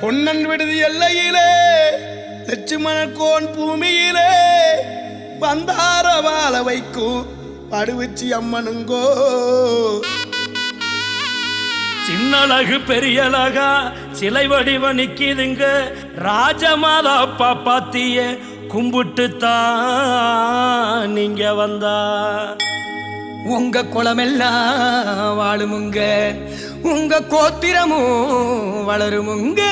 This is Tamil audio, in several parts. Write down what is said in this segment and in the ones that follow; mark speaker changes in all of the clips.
Speaker 1: பொன்னன் விடுதி எல்லையிலே லட்சுமணக்கோன் பூமியிலே வந்தார வாழ வைக்கும் படுவச்சி அம்மனுங்கோ.
Speaker 2: சின்னழகு பெரியழகா சிலை வடிவ நிக்கிதுங்க ராஜமாதா பாப்பாத்திய கும்பிட்டு தான் நீங்க வந்தா.
Speaker 3: உங்க குளமெல்லாம் வாழுமுங்க. உங்க கோத்திரமும் வளருமுங்க.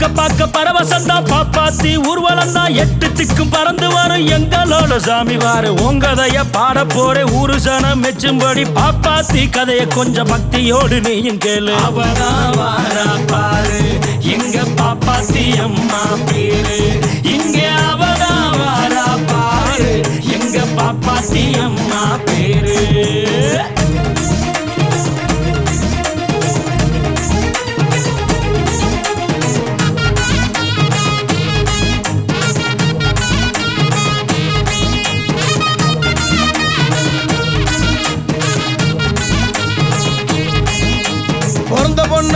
Speaker 2: பார்க்க பார்க்க பரவசந்தா பாப்பாத்தி ஊர்வலம் தான் எட்டு திக்கும் பறந்து வரும். எங்களோட சாமி வாரு. உங்கதைய பாட போற. ஊரு சனம் மெச்சும்படி பாப்பாத்தி கதைய கொஞ்சம் பக்தியோடு நீயும் கேளு. அவதான் வாரா பாரு. எங்க பாப்பாத்தி அம்மா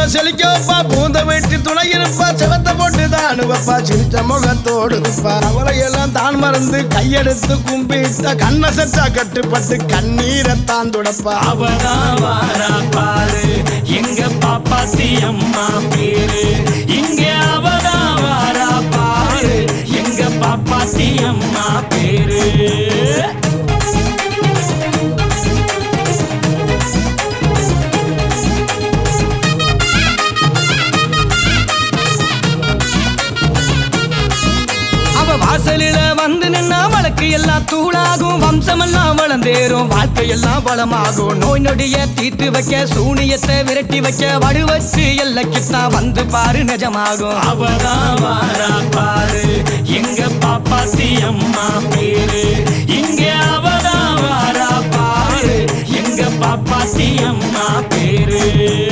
Speaker 1: பிறந்த பூந்த வெட்டி துணை இருப்பா செவத்தை போட்டு தான் வைப்பா சிரிச்ச முகத்தோடு இருப்பா. அவளை எல்லாம் தான் மறந்து கையெடுத்து கும்பிட்ட கண்ண சச்சா கட்டுப்பட்டு கண்ணீரை தான் துடப்பா.
Speaker 2: அவதான் வாரா பாரு எங்க பாப்பாத்தி அம்மா பேரு. இங்க அவதான் வாரா பாரு எங்க பாப்பாத்தி அம்மா பேரு.
Speaker 3: வாசலில வந்து நின்னா வழக்கு எல்லாம் தூளாகும். வம்சமெல்லாம் வளர்ந்தேறும். வாழ்க்கையெல்லாம் வளமாகும். நோய் நொடிய தீர்த்து வைக்க சூனியத்தை விரட்டி வைக்க வடு வச்சு எல்லைக்குத்தான் வந்து பாரு நிஜமாகும்.
Speaker 2: அவதான் வாரா பாரு. எங்க பாப்பாத்தி அம்மா பேரு. இங்க அவதான் வாரா பாரு. எங்க பாப்பாத்தி அம்மா பேரு.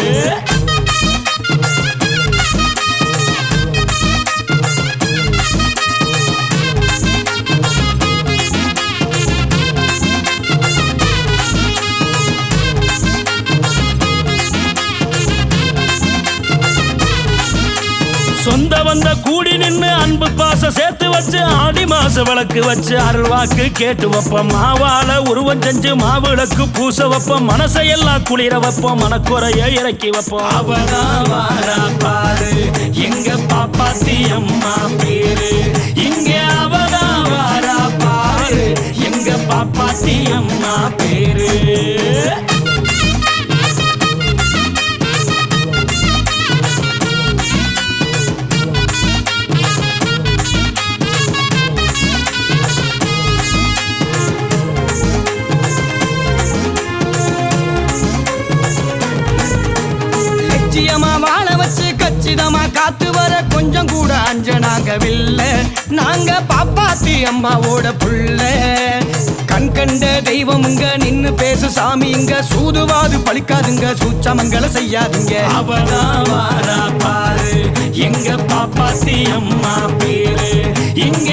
Speaker 2: வந்த கூடி நின்று அன்பு பாச சேர்த்து வச்சு ஆடி மாச விளக்கு வச்சு அருள் வாக்கு கேட்டு வைப்போம். மாவால உருவம் செஞ்சு மாவிளக்கு பூச வைப்போம். மனசை எல்லாம் குளிர வைப்போம். மனக்குறைய இறக்கி வைப்போம். அவதான் வாரா பாரு எங்க பாப்பாத்தி அம்மா பேரு.
Speaker 3: சத்தியமா வாழ வச்சு கச்சிதமா காத்து வர கொஞ்சம் கூட அஞ்சனாகவில்லை. நாங்க பாப்பாத்தி அம்மாவோட புள்ள. கண் கண்ட தெய்வம் இங்க நின்னு பேசு சாமி. இங்க சூதுவாது பழிக்காதுங்க சூச்சமங்கள செய்யாதுங்க.
Speaker 2: அவதான் பாரு எங்க பாப்பாத்தி அம்மா பேரு. இங்க எங்க